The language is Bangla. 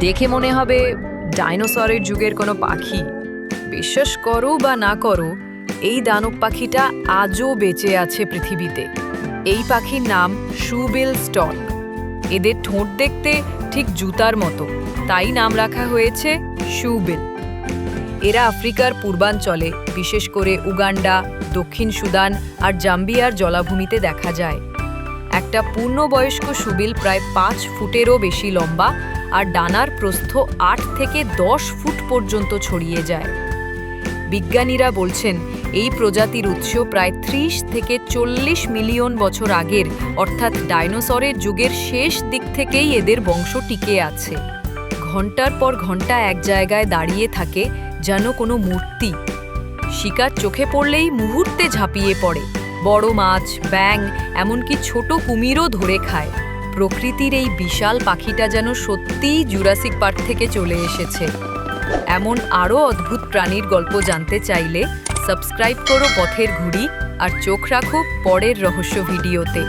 দেখে মনে হবে ডাইনোসরের যুগের কোনো পাখি। বিশ্বাস করো বা না করো, এই দানব পাখিটা আজও বেঁচে আছে পৃথিবীতে। এই পাখির নাম শুবিল স্টল এদের ঠোঁট দেখতে ঠিক জুতার মতো। তাই নাম রাখা হয়েছে শুবিল এরা আফ্রিকার পূর্বাঞ্চলে, বিশেষ করে উগান্ডা, দক্ষিণ সুদান আর জাম্বিয়ার জলাভূমিতে দেখা যায়। একটা পূর্ণবয়স্ক সুবিল প্রায় পাঁচ ফুটেরও বেশি লম্বা আর ডানার প্রস্থ আট থেকে দশ ফুট পর্যন্ত ছড়িয়ে যায়। বিজ্ঞানীরা বলছেন, এই প্রজাতির উৎস প্রায় ত্রিশ থেকে চল্লিশ মিলিয়ন বছর আগের, অর্থাৎ ডাইনোসরের যুগের শেষ দিক থেকেই এদের বংশ টিকে আছে। ঘণ্টার পর ঘণ্টা এক জায়গায় দাঁড়িয়ে থাকে যেন কোনো মূর্তি। শিকার চোখে পড়লেই মুহূর্তে ঝাঁপিয়ে পড়ে। বড় মাছ ব্যাং এমনকি ছোট কুমিরও ধরে খায়। প্রকৃতির এই বিশাল পাখিটা যেন সত্যিই জুরাসিক পার্ক থেকে চলে এসেছে। এমন আরও অদ্ভুত প্রাণীর গল্প জানতে চাইলে সাবস্ক্রাইব করো পথের ঘুড়ি আর চোখ রাখো পরের রহস্য ভিডিওতে।